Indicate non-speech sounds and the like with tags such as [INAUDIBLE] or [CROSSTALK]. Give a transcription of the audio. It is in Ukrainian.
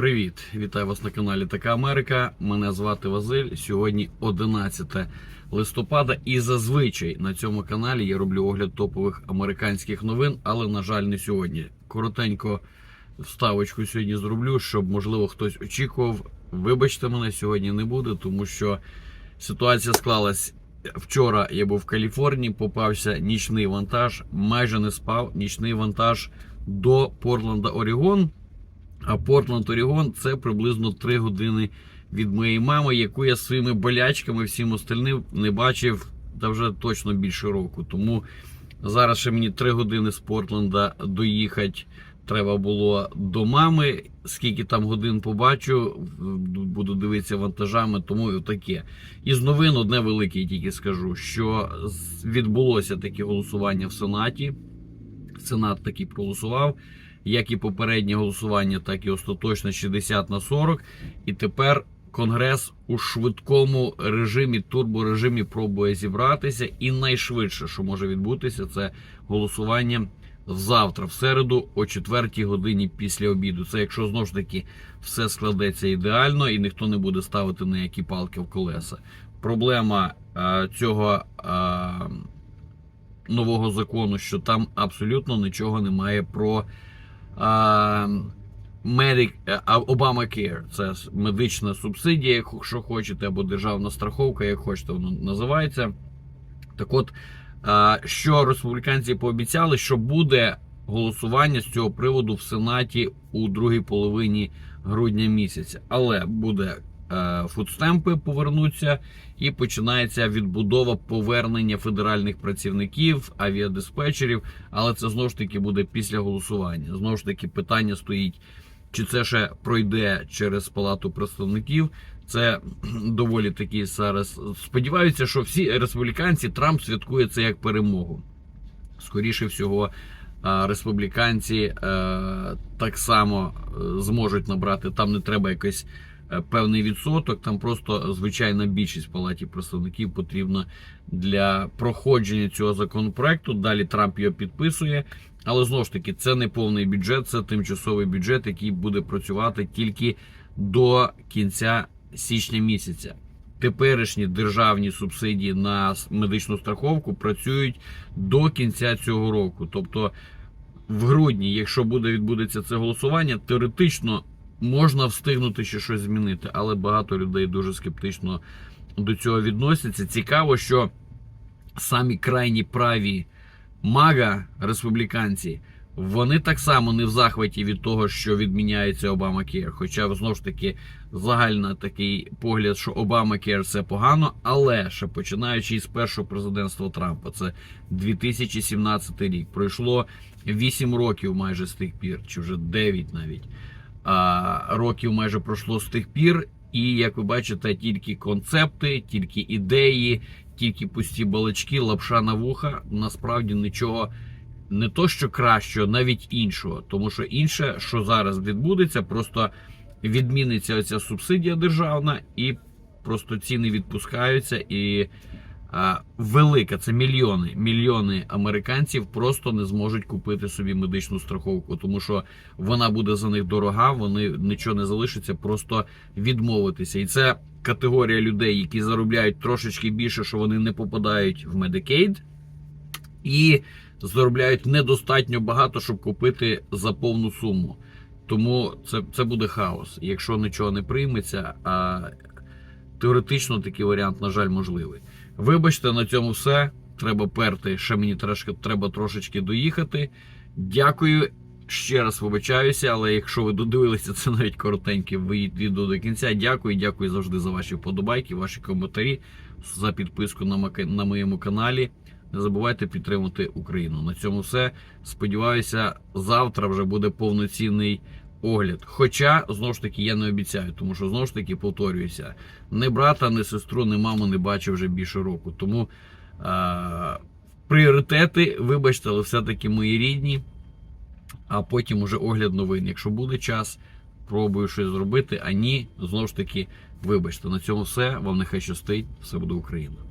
Привіт! Вітаю вас на каналі Така Америка. Мене звати Василь. Сьогодні 11 листопада, і зазвичай на цьому каналі я роблю огляд топових американських новин, але на жаль, не сьогодні. Коротенько вставочку сьогодні зроблю, щоб можливо хтось очікував. Вибачте мене, сьогодні не буде, тому що ситуація склалась. Вчора я був в Каліфорнії, попався нічний вантаж, майже не спав. Нічний вантаж до Портленда, Орігон. А Портленд, Орігон це приблизно 3 години від моєї мами, яку я своїми болячками всім остальним не бачив та вже точно більше року. Тому зараз ще мені 3 години з Портленда доїхати треба було до мами. Скільки там годин побачу, буду дивитися вантажами, тому і таке. Із новин одне велике, тільки скажу, що відбулося таке голосування в Сенаті. Сенат таки проголосував як і попереднє голосування, так і остаточне 60 на 40. І тепер Конгрес у швидкому режимі, турборежимі пробує зібратися. І найшвидше, що може відбутися, це голосування завтра, в середу, о 4 годині після обіду. Це якщо знову ж таки все складеться ідеально і ніхто не буде ставити ніякі палки в колеса. Проблема а, цього. А, Нового закону, що там абсолютно нічого немає про Медик Obamacare. Це медична субсидія, якщо хочете, або державна страховка, як хочете, воно називається. Так от, що республіканці пообіцяли, що буде голосування з цього приводу в Сенаті у другій половині грудня місяця, але буде фудстемпи повернуться і починається відбудова повернення федеральних працівників, авіадиспетчерів. Але це знову ж таки буде після голосування. Знову ж таки, питання стоїть, чи це ще пройде через палату представників. Це [CLEARS THROAT] доволі таки зараз. Сподіваюся, що всі республіканці Трамп святкує це як перемогу. Скоріше всього. Республіканці так само е, зможуть набрати. Там не треба якось Е, певний відсоток. Там просто звичайна більшість в палаті представників потрібна для проходження цього законопроекту. Далі Трамп його підписує. Але знову ж таки, це не повний бюджет, це тимчасовий бюджет, який буде працювати тільки до кінця січня місяця. Теперішні державні субсидії на медичну страховку працюють до кінця цього року. Тобто, в грудні, якщо буде відбудеться це голосування, теоретично можна встигнути ще щось змінити, але багато людей дуже скептично до цього відносяться. Цікаво, що самі крайні праві мага республіканці. Вони так само не в захваті від того, що відміняється Обама Кер. Хоча знову ж таки загальний такий погляд, що Обама Кер це погано, але ще починаючи із першого президентства Трампа, це 2017 рік. Пройшло 8 років майже з тих пір, чи вже 9 навіть років майже пройшло з тих пір. І як ви бачите, тільки концепти, тільки ідеї, тільки пусті балачки, лапша на вуха. Насправді нічого не то, що кращого, навіть іншого. Тому що інше, що зараз відбудеться, просто відміниться оця субсидія державна, і просто ціни відпускаються і велика. Це мільйони. Мільйони американців просто не зможуть купити собі медичну страховку, тому що вона буде за них дорога. Вони нічого не залишиться, просто відмовитися. І це категорія людей, які заробляють трошечки більше, що вони не попадають в Medicaid, і заробляють недостатньо багато, щоб купити за повну суму. Тому це це буде хаос, якщо нічого не прийметься. А теоретично такий варіант, на жаль, можливий. Вибачте, на цьому все. Треба перти. Ще мені трошки треба трошечки доїхати. Дякую. Ще раз вибачаюся, але якщо ви додивилися це навіть коротеньке відео до кінця, дякую, дякую завжди за ваші вподобайки, ваші коментарі, за підписку на на моєму каналі. Не забувайте підтримувати Україну. На цьому все. Сподіваюся, завтра вже буде повноцінний огляд. Хоча, знову ж таки, я не обіцяю, тому що знову ж таки повторююся: не брата, не сестру, не маму не бачив вже більше року. Тому а, пріоритети, вибачте, але все-таки мої рідні. А потім уже огляд новин. Якщо буде час, пробую щось зробити. А ні, знову ж таки, вибачте, на цьому все. Вам нехай щастить, все буде Україна.